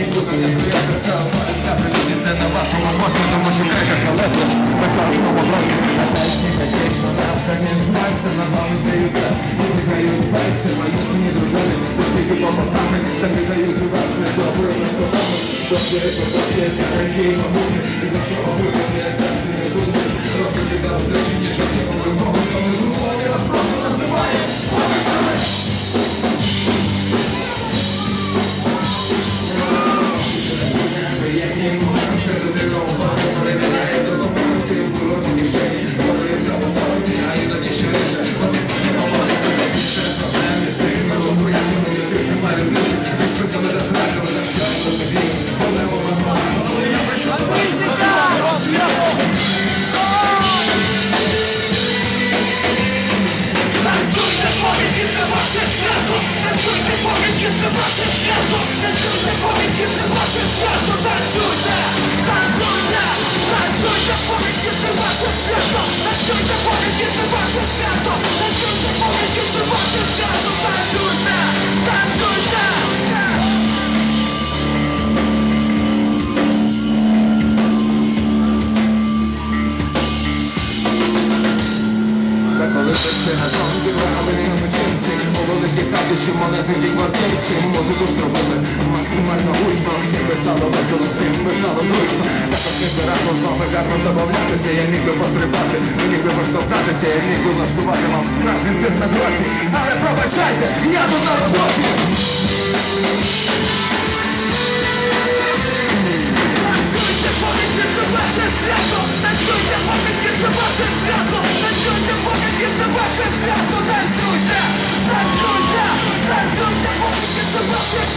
нікуди не я красава Ця прилюдність не на вашому боці, тому що крика халепи на кожному блоці Натачні хокей, що нас конець пальця на вами здаються І виграють пальці, валютні дружини Пустіки попадами, закидають у вас недобрими штуками Добре, подобні, старики і бабусі І до чого вигодні, серці не гуси не плечі, ніж на цьому вимогу, тому зрубані розпросту пиками та зраками, на що ми тобі, вона але я прийшов до вас, Танцюйте, повіки, це ваше свято! Танцюйте, повіки, це ваше свято! Танцюйте, повідки, це ваше свято! Танцуйте! Та коли пише на ком зібрались на вечірці У великій хаті чи малесенькій квартирці Музику зробили максимально гучно Всім би стало весело, всім би стало зручно Також не разом з вами гарно забавлятися Я міг би пострибати, ви міг би поштовхатися Я міг би влаштувати вам справжній цирк на кроці Але пробачайте, я тут на роботі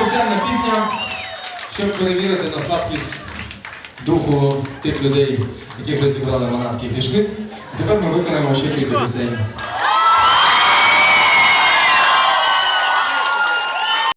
спеціальна пісня, щоб перевірити на слабкість духу тих людей, які вже зібрали манатки і пішли. Тепер ми виконаємо ще кілька пісень.